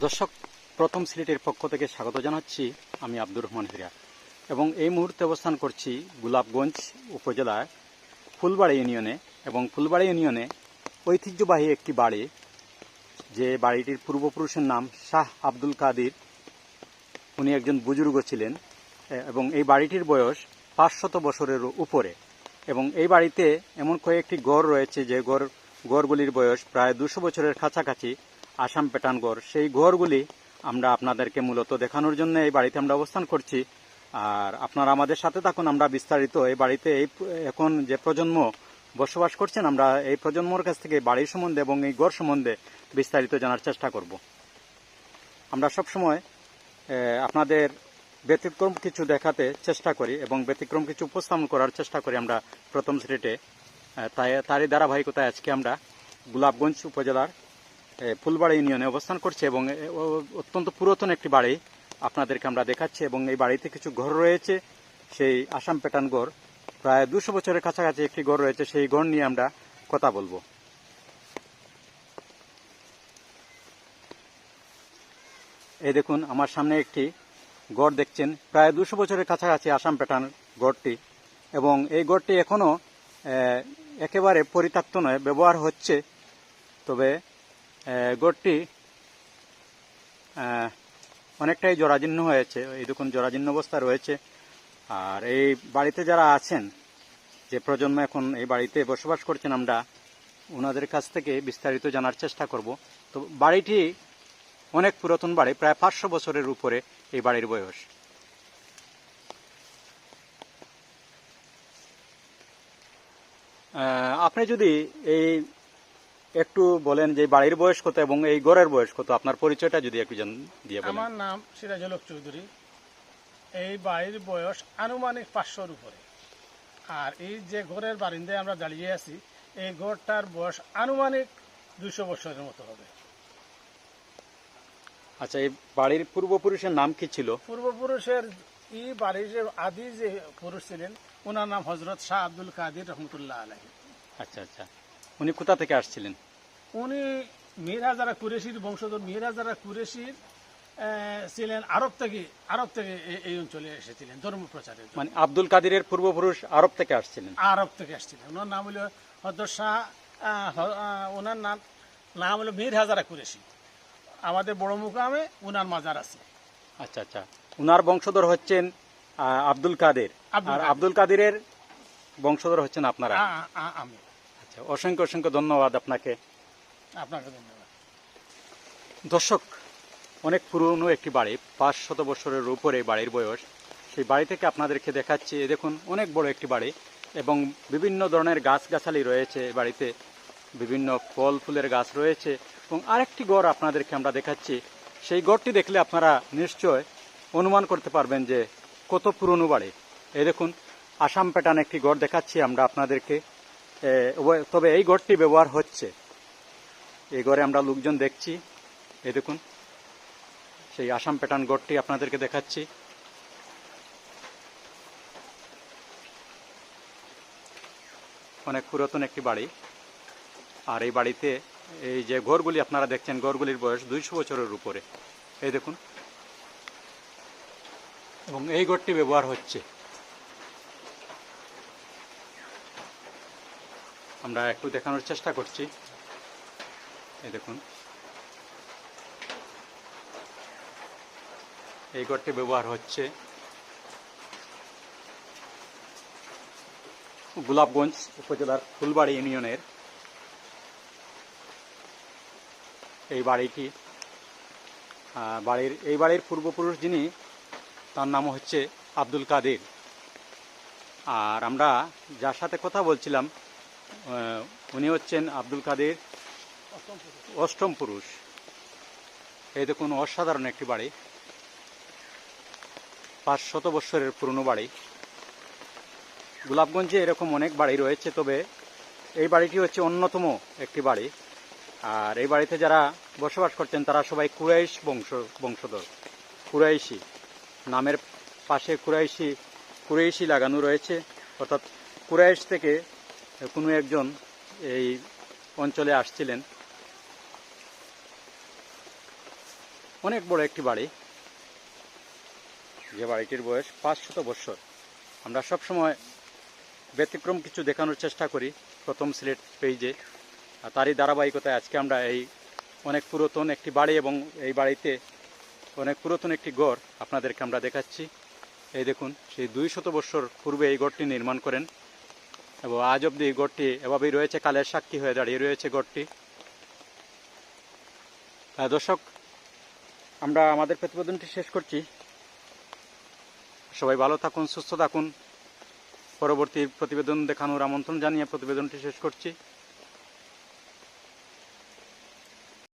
দর্শক, প্রথম সিলেটের পক্ষ থেকে স্বাগত জানাচ্ছি আমি আব্দুর রহমান হিরা এবং এই মুহূর্তে অবস্থান করছি গোলাপগঞ্জ উপজেলার ফুলবাড়ি ইউনিয়নে এবং ফুলবাড়ি ইউনিয়নে ঐতিহ্যবাহী একটি বাড়ি, যে বাড়িটির পূর্বপুরুষের নাম শাহ আব্দুল কাদির। উনি একজন বুজুর্গ ছিলেন এবং এই বাড়িটির বয়স পাঁচশত বছরের উপরে। এবং এই বাড়িতে এমন কয়েকটি গড় রয়েছে, যে গড়, গড়গুলির বয়স প্রায় দুশো বছরের কাছাকাছি। আসাম পেটান গড় সেই ঘরগুলি আমরা আপনাদেরকে মূলত দেখানোর জন্য এই বাড়িতে আমরা অবস্থান করছি। আর আপনারা আমাদের সাথে থাকুন আমরা বিস্তারিত এই বাড়িতে এই এখন যে প্রজন্ম বসবাস করছেন আমরা এই প্রজন্মর কাছ থেকে বাড়ির সম্বন্ধে এবং এই গড় সম্বন্ধে বিস্তারিত জানার চেষ্টা করব। আমরা সবসময় আপনাদের ব্যতিক্রম কিছু দেখাতে চেষ্টা করি এবং ব্যতিক্রম কিছু উপস্থাপন করার চেষ্টা করি আমরা প্রথম এ, তাই তারই ধারাবাহিকতায় আজকে আমরা গোলাপগঞ্জ উপজেলার ফুলবাড়ি ইউনিয়নে অবস্থান করছে এবং অত্যন্ত পুরাতন একটি বাড়ি আপনাদেরকে আমরা দেখাচ্ছি এবং এই বাড়িতে কিছু ঘর রয়েছে। সেই আসাম পেটান গড় প্রায় দুশো বছরের কাছাকাছি একটি ঘর রয়েছে, সেই ঘর নিয়ে আমরা কথা বলব। এই দেখুন, আমার সামনে একটি গড় দেখছেন, প্রায় দুশো বছরের কাছাকাছি আসাম প্যাটার্ন গড়টি এবং এই গড়টি এখনও একেবারে পরিত্যক্ত নয়, ব্যবহার হচ্ছে। তবে গড়টি অনেকটাই জরাজীর্ণ হয়েছে এই দেখুন জরাজীর্ণ অবস্থা রয়েছে। আর এই বাড়িতে যারা আছেন, যে প্রজন্ম এখন এই বাড়িতে বসবাস করছেন আমরা, ওনাদের কাছ থেকে বিস্তারিত জানার চেষ্টা করব। তো বাড়িটি অনেক পুরাতন বাড়ি, প্রায় পাঁচশো বছরের উপরে এই বাড়ির বয়স। আপনি যদি এই একটু বলেন যে বাড়ির বয়স কত এবং এই গড়ের বয়স কত? আপনার পরিচয়টা যদি একটু দিয়ে বলেন। আমার নাম সিরাজুল চৌধুরী। এই বাড়ির বয়স আনুমানিক পাঁচশোর উপরে। আর এই যে ঘরের বারিন্দায় আমরা দাঁড়িয়ে আছি এই ঘরটার বয়স আনুমানিক দুশো বছরের মতো হবে। আচ্ছা এই বাড়ির পূর্বপুরুষের নাম কি ছিল? পূর্বপুরুষের এই বাড়ির যে আদি যে পুরুষ ছিলেন ওনার নাম হজরত শাহ আব্দুল কাদির রহমতুল্লাহ আলহী আচ্ছা আচ্ছা। উনি কোথা থেকে আসছিলেন? উনি মীর হাজারা কুরেশির বংশধর। মীর হাজারা কুরেশির ছিলেন আরব থেকে আরব থেকে এই অঞ্চলে এসেছিলেন ধর্ম প্রচারের মানে আব্দুল কাদিরের পূর্বপুরুষ আরব থেকে আসছিলেন? আরব থেকে আসছিলেন। ওনার নাম হলো হজরত শাহ ওনার নাম নাম হলো মীর হাজারা কুরেশি। আমাদের বড় মুকামে ওনার মাজার আছে। আচ্ছা আচ্ছা। উনার বংশধর হচ্ছেন আব্দুল কাদের। আর আব্দুল কাদিরের বংশধর হচ্ছেন আপনারা? আমি। আচ্ছা অসংখ্য অসংখ্য ধন্যবাদ আপনাকে। আপনাকে ধন্যবাদ। দর্শক অনেক পুরনো একটি বাড়ি পাঁচ শত বছরের উপরে বাড়ির বয়স। সেই বাড়ি থেকে আপনাদেরকে দেখাচ্ছি দেখুন অনেক বড় একটি বাড়ি এবং বিভিন্ন ধরনের গাছগাছালি রয়েছে বাড়িতে। বিভিন্ন ফল ফুলের গাছ রয়েছে এবং আরেকটি গড় আপনাদেরকে আমরা দেখাচ্ছি। সেই গড়টি দেখলে আপনারা নিশ্চয় অনুমান করতে পারবেন যে কত পুরনো বাড়ি। এই দেখুন আসাম প্যাটার্ন একটি গড় দেখাচ্ছি আমরা আপনাদেরকে। তবে এই গড়টি ব্যবহার হচ্ছে। এই ঘরে আমরা লোকজন দেখছি। এই দেখুন, সেই আসাম প্যাটার্ন গড়টি আপনাদেরকে দেখাচ্ছি। অনেক পুরাতন একটি বাড়ি। আর এই বাড়িতে এই যে ঘরগুলি আপনারা দেখছেন, ঘরগুলির বয়স দুইশো বছরের উপরে। এই দেখুন, এবং এই ঘরটি ব্যবহার হচ্ছে। আমরা একটু দেখানোর চেষ্টা করছি। এই দেখুন। এই ঘরটি ব্যবহার হচ্ছে গোলাপগঞ্জ উপজেলার ফুলবাড়ি ইউনিয়নের। এই বাড়িটি বাড়ির, এই বাড়ির পূর্বপুরুষ যিনি, তার নাম হচ্ছে আব্দুল কাদের। আর আমরা যার সাথে কথা বলছিলাম উনি হচ্ছেন আব্দুল কাদের অষ্টম পুরুষ। এই দেখুন, অসাধারণ একটি বাড়ি। পাঁচ শত বৎসরের পুরনো বাড়ি। গোলাপগঞ্জে এরকম অনেক বাড়ি রয়েছে, তবে এই বাড়িটি হচ্ছে অন্যতম একটি বাড়ি। আর এই বাড়িতে যারা বসবাস করছেন, তারা সবাই কুরাইশ বংশ, বংশধর। কুরাইশি। নামের পাশে কুরাইশি কুরাইশি লাগানো রয়েছে। অর্থাৎ কুরাইশ থেকে কোনো একজন এই অঞ্চলে আসছিলেন। অনেক বড় একটি বাড়ি। যে বাড়িটির বয়স পাঁচশত বৎসর। আমরা সবসময় ব্যতিক্রম কিছু দেখানোর চেষ্টা করি প্রথম সিলেট পেজে আর তারই ধারাবাহিকতায় আজকে আমরা এই অনেক পুরাতন একটি বাড়ি এবং এই বাড়িতে অনেক পুরাতন একটি গড় আপনাদেরকে আমরা দেখাচ্ছি। এই দেখুন, সেই দুই শত বৎসর পূর্বে এই গড়টি নির্মাণ করেন এবং আজ অবধি গোটটি এভাবেই রয়েছে, কালের সাক্ষী হয়ে দাঁড়িয়ে রয়েছে গোটটি দর্শক, আমরা আমাদের প্রতিবেদনটি শেষ করছি। সবাই ভালো থাকুন, সুস্থ থাকুন। পরবর্তী প্রতিবেদন দেখানোর আমন্ত্রণ জানিয়ে প্রতিবেদনটি শেষ করছি।